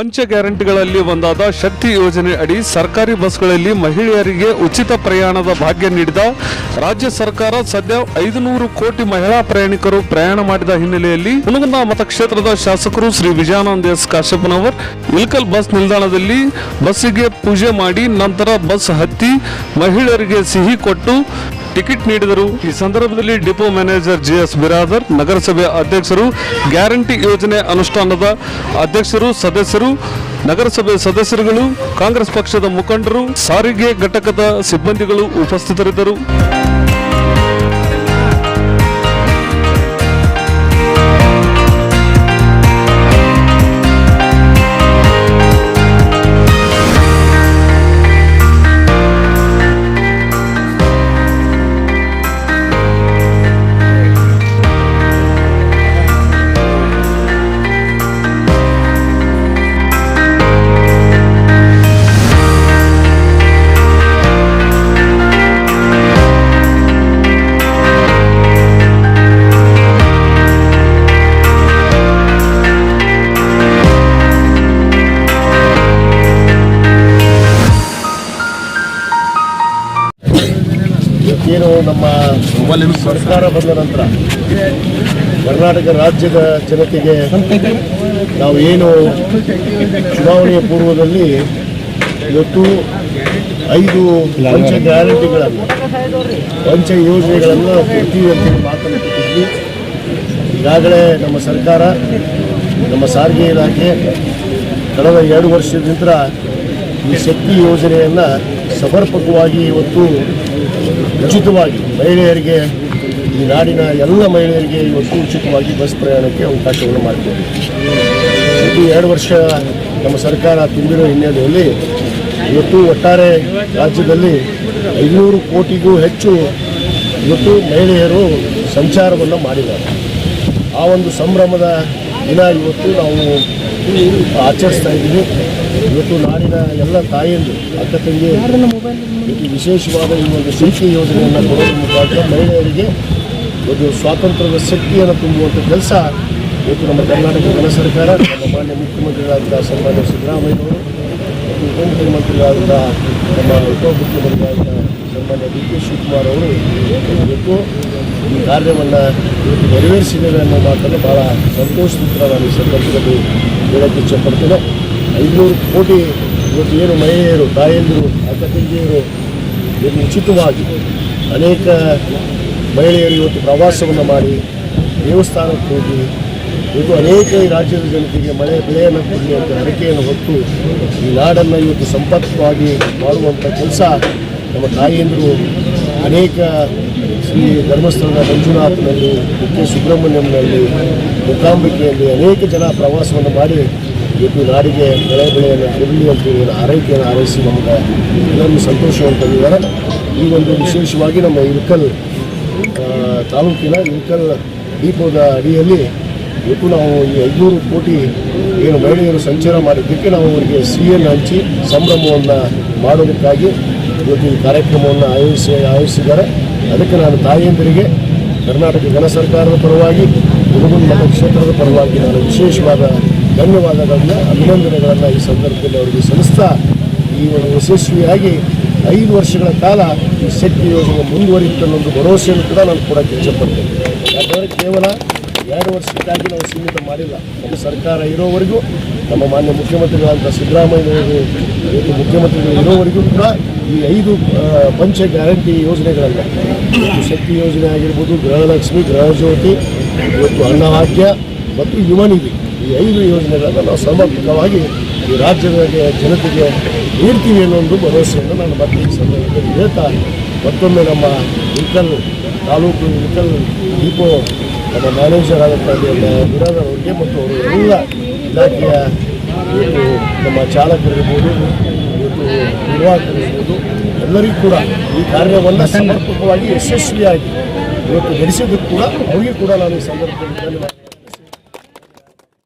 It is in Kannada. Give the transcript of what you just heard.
ಪಂಚ ಗ್ಯಾರಂಟಿಗಳಲ್ಲಿ ಒಂದಾದ ಶಕ್ತಿ ಯೋಜನೆ ಅಡಿ ಸರ್ಕಾರಿ ಬಸ್ಗಳಲ್ಲಿ ಮಹಿಳೆಯರಿಗೆ ಉಚಿತ ಪ್ರಯಾಣದ ಭಾಗ್ಯ ನೀಡಿದ ರಾಜ್ಯ ಸರ್ಕಾರ ಸದ್ಯ ಐದುನೂರು ಕೋಟಿ ಮಹಿಳಾ ಪ್ರಯಾಣಿಕರು ಪ್ರಯಾಣ ಮಾಡಿದ ಹಿನ್ನೆಲೆಯಲ್ಲಿ ಹುನಗುಂದ ಮತಕ್ಷೇತ್ರದ ಶಾಸಕರು ಶ್ರೀ ವಿಜಯಾನಂದ ಎಸ್ ಕಾಶ್ಯಪ್ಪನವರ್ ಇಲ್ಕಲ್ ಬಸ್ ನಿಲ್ದಾಣದಲ್ಲಿ ಬಸ್ಸಿಗೆ ಪೂಜೆ ಮಾಡಿ ನಂತರ ಬಸ್ ಹತ್ತಿ ಮಹಿಳೆಯರಿಗೆ ಸಿಹಿ ಕೊಟ್ಟು ಟಿಕೆಟ್ ನೀಡಿದರು. ಈ ಸಂದರ್ಭದಲ್ಲಿ ಡಿಪೋ ಮ್ಯಾನೇಜರ್ ಜಿಎಸ್ ಬಿರಾದರ್, ನಗರಸಭೆ ಅಧ್ಯಕ್ಷರು, ಗ್ಯಾರಂಟಿ ಯೋಜನೆ ಅನುಷ್ಠಾನದ ಅಧ್ಯಕ್ಷರು, ಸದಸ್ಯರು, ನಗರಸಭೆ ಸದಸ್ಯರುಗಳು, ಕಾಂಗ್ರೆಸ್ ಪಕ್ಷದ ಮುಖಂಡರು, ಸಾರಿಗೆ ಘಟಕದ ಸಿಬ್ಬಂದಿಗಳು ಉಪಸ್ಥಿತರಿದ್ದರು. ಏನು ನಮ್ಮ ಸರ್ಕಾರ ಬಂದ ನಂತರ ಕರ್ನಾಟಕ ರಾಜ್ಯದ ಜನತೆಗೆ ನಾವು ಏನು ಚುನಾವಣೆಯ ಪೂರ್ವದಲ್ಲಿ ಇವತ್ತು ಐದು ಪಂಚ ಗ್ಯಾರಂಟಿಗಳನ್ನು ಪಂಚ ಯೋಜನೆಗಳನ್ನು ಕೊಡ್ತೀವಿ ಅಂತ ಮಾತನ್ನು ಕೊಟ್ಟಿದ್ವಿ. ಈಗಾಗಲೇ ನಮ್ಮ ಸರ್ಕಾರ ನಮ್ಮ ಸಾರಿಗೆ ಇಲಾಖೆ ಕಳೆದ ಎರಡು ವರ್ಷದಿಂದ ಈ ಶಕ್ತಿ ಯೋಜನೆಯನ್ನು ಸಮರ್ಪಕವಾಗಿ ಇವತ್ತು ಉಚಿತವಾಗಿ ಮಹಿಳೆಯರಿಗೆ, ಈ ನಾಡಿನ ಎಲ್ಲ ಮಹಿಳೆಯರಿಗೆ ಇವತ್ತು ಉಚಿತವಾಗಿ ಬಸ್ ಪ್ರಯಾಣಕ್ಕೆ ಅವಕಾಶವನ್ನು ಮಾಡಿಕೊಡಿ. ಇದು ಎರಡು ವರ್ಷ ನಮ್ಮ ಸರ್ಕಾರ ತುಂಬಿರೋ ಹಿನ್ನೆಲೆಯಲ್ಲಿ ಇವತ್ತು ಒಟ್ಟಾರೆ ರಾಜ್ಯದಲ್ಲಿ ಐನೂರು ಕೋಟಿಗೂ ಹೆಚ್ಚು ಇವತ್ತು ಮಹಿಳೆಯರು ಸಂಚಾರವನ್ನು ಮಾಡಿದ್ದಾರೆ. ಆ ಒಂದು ಸಂಭ್ರಮದ ದಿನ ಇವತ್ತು ನಾವು ಆಚರಿಸ್ತಾ ಇದ್ದೀವಿ. ಇವತ್ತು ನಾಡಿನ ಎಲ್ಲ ತಾಯಿಯಂದು ಅಕ್ಕ ತಂಗಿ ಈ ವಿಶೇಷವಾದ ಈ ಒಂದು ಶಕ್ತಿ ಯೋಜನೆಯನ್ನು ಕೊಡೋದ್ರ ಮುಖಾಂತರ ಮಹಿಳೆಯರಿಗೆ ಒಂದು ಸ್ವಾತಂತ್ರ್ಯದ ಶಕ್ತಿಯನ್ನು ತುಂಬುವಂಥ ಕೆಲಸ ಇವತ್ತು ನಮ್ಮ ಕರ್ನಾಟಕ ಜನ ಸರ್ಕಾರ, ನಮ್ಮ ಮಾನ್ಯ ಮುಖ್ಯಮಂತ್ರಿಗಳಾದ ಸನ್ಮಾನ್ಯ ಸಿದ್ದರಾಮಯ್ಯನವರು, ಮತ್ತು ಉಪಮುಖ್ಯಮಂತ್ರಿಗಳಾದ ನಮ್ಮ ಉಪಮುಖ್ಯಮಂತ್ರಿಗಳಾದ ಸನ್ಮಾನ್ಯ ಡಿ ಕೆ ಶಿವಕುಮಾರ್ ಅವರು ಇವತ್ತು ಈ ಕಾರ್ಯವನ್ನು ಇವತ್ತು ನೆರವೇರಿಸಿದ್ದೇವೆ ಅನ್ನೋ ಮಾತನ್ನು ಭಾಳ ಸಂತೋಷದಿಂದ ನಾನು ಈ ಸಂದರ್ಭದಲ್ಲಿ ಹೇಳೋಕ್ಕೆ ಇಚ್ಛಪಡ್ತೇನೆ ಐನೂರು ಕೋಟಿ ಇವತ್ತು ಏನು ಮಹಿಳೆಯರು, ತಾಯಂದಿರು ಅಕ್ಕ ತಂಗಿಯರು ಉಚಿತವಾಗಿ ಅನೇಕ ಮಹಿಳೆಯರು ಇವತ್ತು ಪ್ರವಾಸವನ್ನು ಮಾಡಿ ದೇವಸ್ಥಾನಕ್ಕೆ ಹೋಗಿ, ಇವತ್ತು ಅನೇಕ ರಾಜ್ಯದ ಜನತೆಗೆ ಮಳೆ, ಬೆಳೆಯನ್ನು ಕೊಡಲಿ ಅಂತ ಹರಕೆಯನ್ನು ಹೊತ್ತು ಈ ನಾಡನ್ನು ಇವತ್ತು ಸಂಪತ್ತವಾಗಿ ಮಾಡುವಂಥ ಕೆಲಸ ನಮ್ಮ ತಾಯಿಯಂದರು ಅನೇಕ ಶ್ರೀ ಧರ್ಮಸ್ಥಳದ ಮಂಜುನಾಥ್ನಲ್ಲಿ ಕೆ. ಸುಬ್ರಹ್ಮಣ್ಯಂನಲ್ಲಿ, ಮುಕಾಂಬಿಕೆಯಲ್ಲಿ ಅನೇಕ ಜನ ಪ್ರವಾಸವನ್ನು ಮಾಡಿ ಇವತ್ತು ನಾಡಿಗೆ ಬೆಳೆ ಬೆಳೆಯನ್ನು ಕೊಡಲಿ ಅಂತೇಳಿ ಆರೈಕೆಯನ್ನು ಆರೈಸಿ ನಮಗೆ ಎಲ್ಲರೂ ಸಂತೋಷವನ್ನು ಈ ಒಂದು ವಿಶೇಷವಾಗಿ ನಮ್ಮ ಇಳಕಲ್ ತಾಲೂಕಿನ ಇಳಕಲ್ ದೀಪದ ಅಡಿಯಲ್ಲಿ ಇವತ್ತು ನಾವು ಈ ಐನೂರು ಕೋಟಿ ಏನು ಮಹಿಳೆಯರು ಸಂಚಾರ ಮಾಡಿದ್ದಕ್ಕೆ ನಾವು ಅವರಿಗೆ ಸಿಹಿಯನ್ನು ಹಂಚಿ ಸಂಭ್ರಮವನ್ನು ಮಾಡೋದಕ್ಕಾಗಿ ಇವತ್ತು ಈ ಕಾರ್ಯಕ್ರಮವನ್ನು ಆಯೋಜಿಸಿ, ಆಯೋಜಿಸಿದ್ದಾರೆ. ಅದಕ್ಕೆ ನಾನು ತಾಯಿಯಂದರಿಗೆ ಕರ್ನಾಟಕ ಜನ ಸರ್ಕಾರದ ಪರವಾಗಿ, ಹುಡುಗನ ಮತಕ್ಷೇತ್ರದ ಪರವಾಗಿ ನಾನು ವಿಶೇಷವಾದ ಧನ್ಯವಾದಗಳನ್ನು ಅಭಿನಂದನೆಗಳನ್ನು ಈ ಸಂದರ್ಭದಲ್ಲಿ ಅವರಿಗೆ ಸಲ್ಲಿಸ್ತಾ ಈ ಒಂದು ಯಶಸ್ವಿಯಾಗಿ ಐದು ವರ್ಷಗಳ ಕಾಲ ಈ ಶಕ್ತಿ ಯೋಜನೆ ಮುಂದುವರಿಯುತ್ತೆ ಅನ್ನೋದು ಭರವಸೆಯನ್ನು ಕೂಡ ನಾನು ಕೂಡ ಇಚ್ಛಪಡ್ತೇನೆ ಯಾಕಂದರೆ ಕೇವಲ ಎರಡು ವರ್ಷಕ್ಕಾಗಿ ನಾವು ಸೀಮಿತ ಮಾಡಿಲ್ಲ. ನಮ್ಮ ಸರ್ಕಾರ ಇರೋವರೆಗೂ, ನಮ್ಮ ಮಾನ್ಯ ಮುಖ್ಯಮಂತ್ರಿಗಳಾದಂಥ ಸಿದ್ದರಾಮಯ್ಯನವರು ಮುಖ್ಯಮಂತ್ರಿಗಳು ಇರೋವರೆಗೂ ಕೂಡ ಈ ಐದು ಪಂಚ ಗ್ಯಾರಂಟಿ ಯೋಜನೆಗಳನ್ನು ಶಕ್ತಿ ಯೋಜನೆ ಆಗಿರ್ಬೋದು, ಗೃಹಲಕ್ಷ್ಮಿ ಗೃಹಜ್ಯೋತಿ ಇವತ್ತು ಅನ್ನಭಾಗ್ಯ ಮತ್ತು ಯುವ ನಿಧಿ ಈ ಐದು ಯೋಜನೆಗಳನ್ನು ನಾವು ಸಮರ್ಪಕವಾಗಿ ಈ ರಾಜ್ಯದ ಜನತೆಗೆ ನೀಡ್ತೀವಿ ಅನ್ನೋ ಒಂದು ಭರವಸೆಯನ್ನು ನಾನು ಮತ್ತೆ ಈ ಸಂದರ್ಭದಲ್ಲಿ. ಹೇಳ್ತಾ ಮತ್ತೊಮ್ಮೆ ನಮ್ಮ ವಿಕಲ್ ತಾಲೂಕು ವಿಕಲ್ ಡಿಪೋ ನಮ್ಮ ಮ್ಯಾನೇಜರ್ ಆದಂಥ ವಿರೋಧ ಅವರಿಗೆ ಮತ್ತು ಅವರು ಎಲ್ಲ ಇಲಾಖೆಯ ಇವತ್ತು ನಮ್ಮ ಚಾಲಕರಿರ್ಬೋದು ಇವತ್ತು ನಿರ್ವಾಹಕರಿರ್ಬೋದು, ಎಲ್ಲರಿಗೂ ಕೂಡ ಈ ಕಾರ್ಯವನ್ನು ಸಮರ್ಪಕವಾಗಿ ಯಶಸ್ವಿಯಾಗಿ ಇವತ್ತು ನಡೆಸಿದ್ದಕ್ಕೂ ಕೂಡ ಅವರಿಗೆ ಕೂಡ ನಾನು ಈ ಸಂದರ್ಭದಲ್ಲಿ